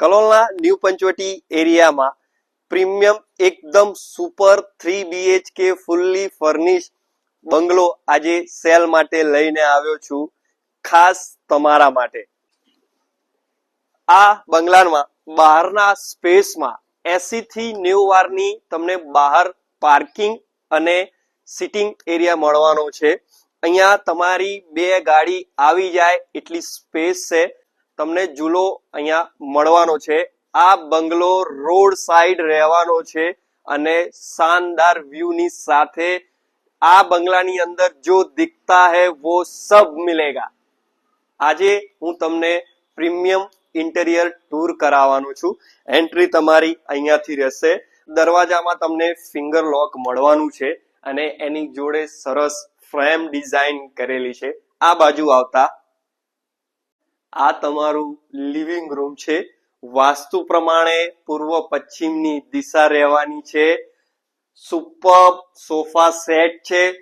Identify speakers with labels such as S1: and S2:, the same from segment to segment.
S1: કલોલના new Panchavati એરિયામાં premium એકદમ super three BHK fully furnish bungalow આજે સેલ માટે લઈને આવ્યો છું, ખાસ તમારા માટે. આ બંગલામાં બહારના સ્પેસમાં એસી થી નેવું વારની તમને બહાર પાર્કિંગ અને સિટિંગ એરિયા મળવાનો છે. અહીંયા તમારી બે ગાડી આવી જાય એટલી સ્પેસ છે. તમને ઝૂલો અહીંયા મળવાનો છે. આ બંગલો રોડ સાઈડ રહેવાનો છે અને શાનદાર વ્યૂની સાથે આ બંગલાની અંદર જો દિખતા હૈ વો સબ મિલેગા. આજે હું તમને પ્રીમિયમ ઇન્ટેરિયર ટૂર કરાવવાનો છું. એન્ટ્રી તમારી અહીંયાથી રહેશે. દરવાજામાં તમને ફિંગર લોક મળવાનું છે અને એની જોડે સરસ ફ્રેમ ડિઝાઇન કરેલી છે. આ બાજુ આવતા આ તમારું લિવિંગ રૂમ છે. વાસ્તુ પ્રમાણે પૂર્વ પશ્ચિમની દિશા રહેવાની છે. સુપર સોફા સેટ છે.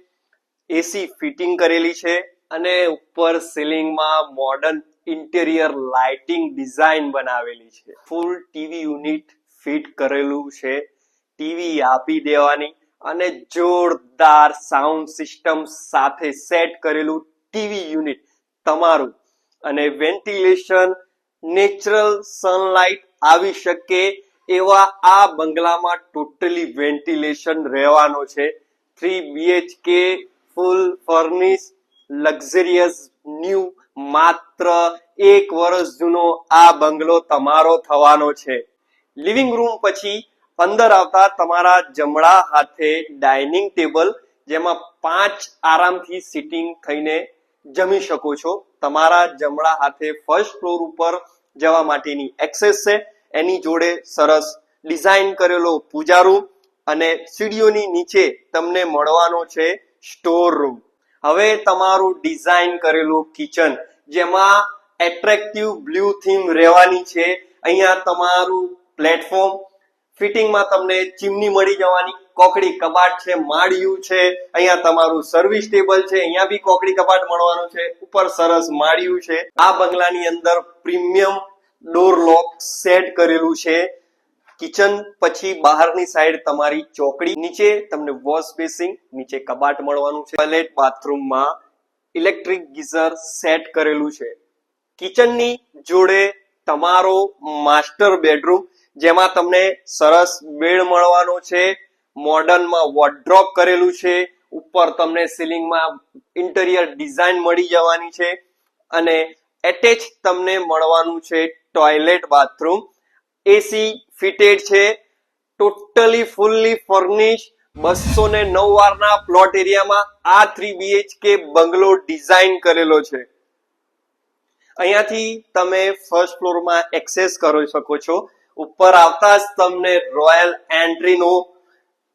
S1: એસી ફિટિંગ કરેલી છે અને ઉપર સિલિંગમાં મોડર્ન ઇન્ટેરિયર લાઇટિંગ ડિઝાઇન બનાવેલી છે. ફૂલ ટીવી યુનિટ ફિટ કરેલું છે. ટીવી આપી દેવાની અને જોરદાર સાઉન્ડ સિસ્ટમ સાથે સેટ કરેલું ટીવી યુનિટ તમારું અને વેન્ટિલેશન, નેચરલ સનલાઇટ આવી શકે એવા આ બંગલામાં ટોટલી વેન્ટિલેશન રહેવાનો છે. Three BHK full furnish, luxurious, new, માત્ર એક વર્ષ જૂનો આ બંગલો તમારો થવાનો છે. લિવિંગ રૂમ પછી અંદર આવતા તમારા જમણા હાથે ડાઇનિંગ ટેબલ, જેમાં પાંચ આરામથી સિટિંગ થઈને જમી શકો છો. તમારા જમણા હાથે ફર્સ્ટ ફ્લોર ઉપર જવા માટેની એક્સેસ છે. એની જોડે સરસ ડિઝાઇન કરેલો પૂજા રૂમ અને સીડીઓની નીચે તમને મળવાનો છે સ્ટોર રૂમ હવે તમારું ડિઝાઇન કરેલું કિચન જેમાં એટ્રેક્ટિવ બ્લુ થીમ રહેવાની છે. અહીંયા તમારું પ્લેટફોર્મ ફિટિંગમાં તમને ચીમની મળી જવાની કોકડી કબાટ છે, માળિયું છે, અહીંયા તમારું સર્વિસ ટેબલ છે, અહીંયા બી કોકડી કબાટ મળવાનું છે, ઉપર સરસ માળિયું છે. આ બંગલાની અંદર પ્રીમિયમ ડોર લોક સેટ કરેલું છે. કિચન પછી બહારની સાઈડ તમારી ચોકડી, નીચે તમને વોશ બેસિંગ નીચે કબાટ મળવાનું છે. ટોયલેટ બાથરૂમમાં ઇલેક્ટ્રિક ગીઝર સેટ કરેલું છે. કિચનની જોડે તમારો માસ્ટર બેડરૂમ જેમાં તમને સરસ બેડ મળવાનો છે. મોડર્નમાં વોર્ડ્રોપ કરેલું છે. ઉપર તમને સીલિંગમાં ઇન્ટિરિયર ડિઝાઇન મળી જવાની છે. અને એટેચ તમને મળવાનું છે ટોયલેટ બાથરૂમ એસી ફિટેડ છે. ટોટલી ફૂલ્લી ફર્નિશ બસો ને નવ વારના પ્લોટ એરિયામાં આ થ્રી બીએચકે બંગલો ડિઝાઇન કરેલો છે. અહીંયાથી તમે ફર્સ્ટ ફ્લોરમાં એક્સેસ કરી શકો છો. ઉપર આવતા જ તમને રોયલ એન્ટ્રીનો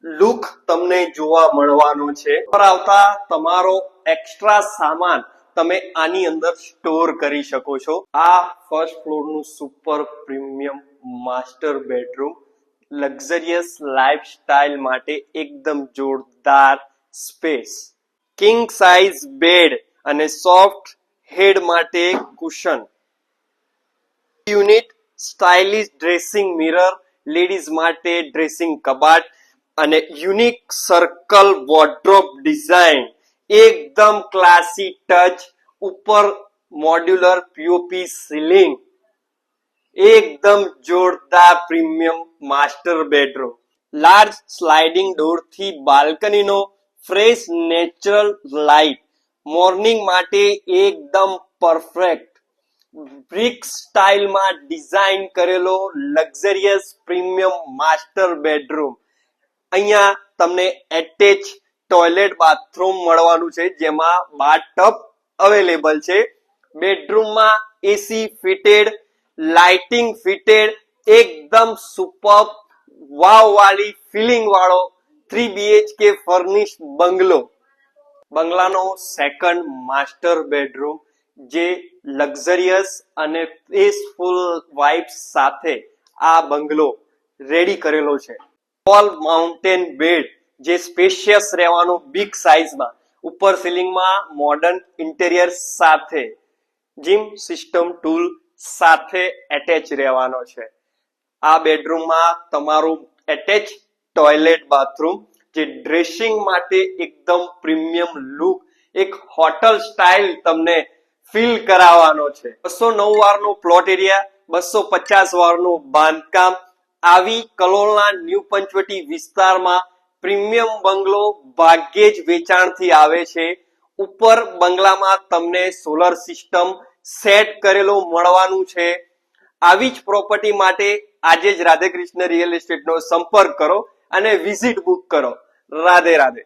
S1: લુક તમને જોવા મળવાનો છે. પર આવતા તમારો એક્સ્ટ્રા સામાન તમે આની અંદર સ્ટોર કરી શકો છો. આ first ફ્લોરનું super premium master bedroom luxurious lifestyle માટે એકદમ જોરદાર સ્પેસ કિંગ સાઇઝ બેડ અને સોફ્ટ હેડ માટે cushion unit stylish dressing mirror ladies માટે ડ્રેસિંગ કબાટ અને યુનિક સર્કલ વોર્ડ્રોપ ડિઝાઇન એકદમ ક્લાસી ટચ ઉપર મોડ્યુલર પીઓપી સીલિંગ એકદમ જોરદાર premium master bedroom large sliding ડોરથી બાલ્કનીનો ફ્રેશ નેચરલ લાઇટ મોર્નિંગ માટે એકદમ પરફેક્ટ બ્રિક સ્ટાઇલમાં ડિઝાઇન કરેલો લક્ઝરિયસ પ્રીમિયમ માસ્ટર બેડરૂમ અહીંયા તમને એટેચ ટોયલેટ બાથરૂમ મળવાનું છે, જેમાં બાથટબ અવેલેબલ છે. બેડરૂમમાં એસી ફિટેડ લાઇટિંગ ફિટેડ એકદમ સુપર વાવ વાળી ફિલિંગ વાળો થ્રી બીએચકે ફર્નિશ બંગલો. બંગલાનો સેકન્ડ માસ્ટર બેડરૂમ જે લક્ઝરિયસ અને પીસફુલ વાઇબ્સ સાથે આ બંગલો રેડી કરેલો છે. ઓલ માઉન્ટેન બેડ જે સ્પેશિયસ રહેવાનું બિગ સાઇઝમાં ઉપર સિલિંગમાં મોડર્ન ઇન્ટેરિયર સાથે. જીમ સિસ્ટમ ટૂલ સાથે એટેચ રહેવાનો છે. આ બેડરૂમમાં તમારું એટેચ ટોયલેટ બાથરૂમ જે ડ્રેસિંગ માટે એકદમ પ્રીમિયમ લુક એક હોટલ સ્ટાઇલ તમને ફીલ કરાવવાનો છે. બસો નવ વારનો પ્લોટ એરિયા બસો પચાસ વારનું બાંધકામ આવી કલોલના ન્યૂ પંચવટી વિસ્તારમાં પ્રીમિયમ બંગલો ભાગ્યે જ વેચાણથી આવે છે. ઉપર બંગલામાં તમને સોલર સિસ્ટમ સેટ કરેલો મળવાનું છે. આવી જ પ્રોપર્ટી માટે આજે જ રાધે કૃષ્ણ રિયલ એસ્ટેટનો સંપર્ક કરો અને વિઝિટ બુક કરો. રાધે રાધે.